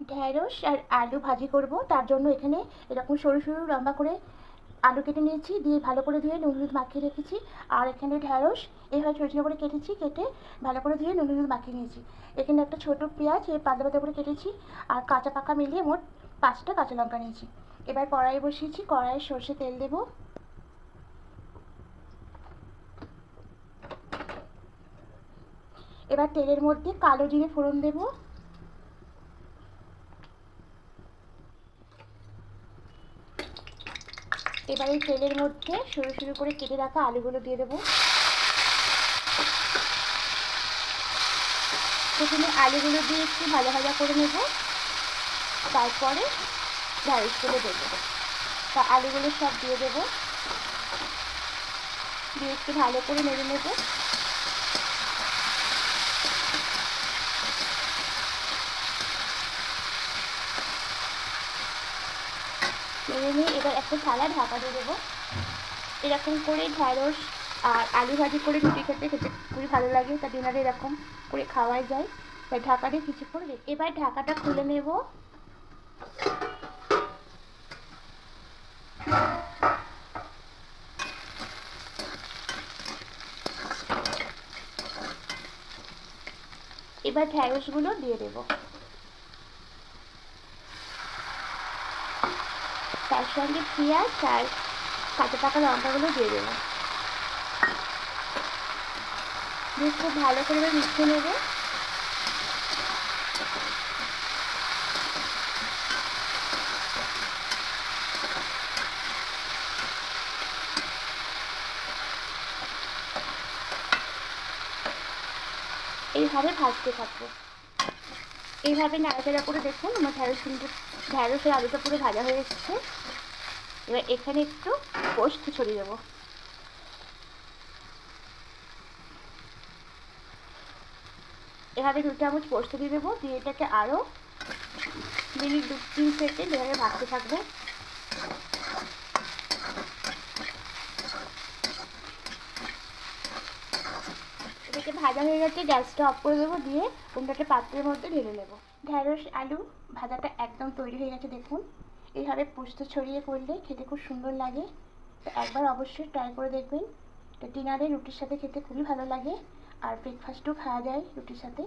ঢ্যাঁড়স আর আলু ভাজি করব। তার জন্য এখানে এরকম সরু সরু লম্বা করে আলু কেটে নিয়েছি, দিয়ে ভালো করে ধুয়ে নুন হলুদ মাখিয়ে রেখেছি। আর এখানে ঢ্যাঁড়স এইভাবে ছোটো ছোটো করে কেটেছি, কেটে ভালো করে ধুয়ে নুন হলুদ মাখিয়ে নিয়েছি। এখানে একটা ছোটো পেঁয়াজ এই পাতলা পাতলা করে কেটেছি আর কাঁচা পাকা মিলিয়ে মোট পাঁচটা কাঁচা লঙ্কা নিয়েছি। এবার কড়াই বসিয়েছি, কড়াইয়ে সর্ষে তেল দেবো। এবার তেলের মধ্যে কালো জিরে ফোড়ন দেবো। এবার এই তেলের মধ্যে সরু সরু করে কেটে রাখা আলুগুলো দিয়ে দেবো। প্রথমে আলুগুলো দিয়ে একটু ভাজা ভাজা করে নেব। তারপরে ঢ্যাঁড়সগুলো দেবো। তা আলুগুলো সব দিয়ে দেবো। দিয়ে একটু ভালো করে নেড়ে নেব। নেড়ে নিয়ে এবার একটা থালা ঢাকা দিয়ে দেবো। এরকম করে ঢ্যাঁড়স আর আলু ভাজি করে রুটি খেতে খেতে খুবই ভালো লাগে। তা ডিনারে এরকম করে খাওয়াই যায়। তাই ঢাকা দিয়ে কিছুক্ষণ এবার ঢাকাটা খুলে নেব। এবার ঢ্যাঁড়সগুলো দিয়ে দেবো। তার সঙ্গে পেঁয়াজ আর কাঁচা পাকা লঙ্কাগুলো দিয়ে দেবো। দিয়ে খুব ভালো করে এবার নেবে। এইভাবে ভাজতে থাকব। এইভাবে নাড়াচাড়া করে দেখুন, আমার ঢ্যাঁড়স কিন্তু ঢ্যাঁড়সের আলুটা পুরো ভাজা হয়ে এসেছে। এবার এখানে একটু পোস্ত ছড়িয়ে দেবো। এভাবে দু চামচ পোস্ত দিয়ে দেবো, দিয়ে এটাকে আরও মিনিট দু তিন সেকেন্ড এভাবে ভাজতে থাকবে এটাকে ভাজা হয়ে গেছে গ্যাসটা অফ করে দেবো, দিয়ে কোনটাকে পাত্রের মধ্যে ঢেলে নেব। ঢ্যাঁড়স, আলু ভাজাটা একদম তৈরি হয়ে গেছে, দেখুন। এইভাবে পোস্ত ছড়িয়ে করলে খেতে খুব সুন্দর লাগে। তো একবার অবশ্যই ট্রাই করে দেখবেন। তো ডিনারে রুটির সাথে খেতে খুবই ভালো লাগে। আর ব্রেকফাস্টও খাওয়া যায় রুটির সাথে।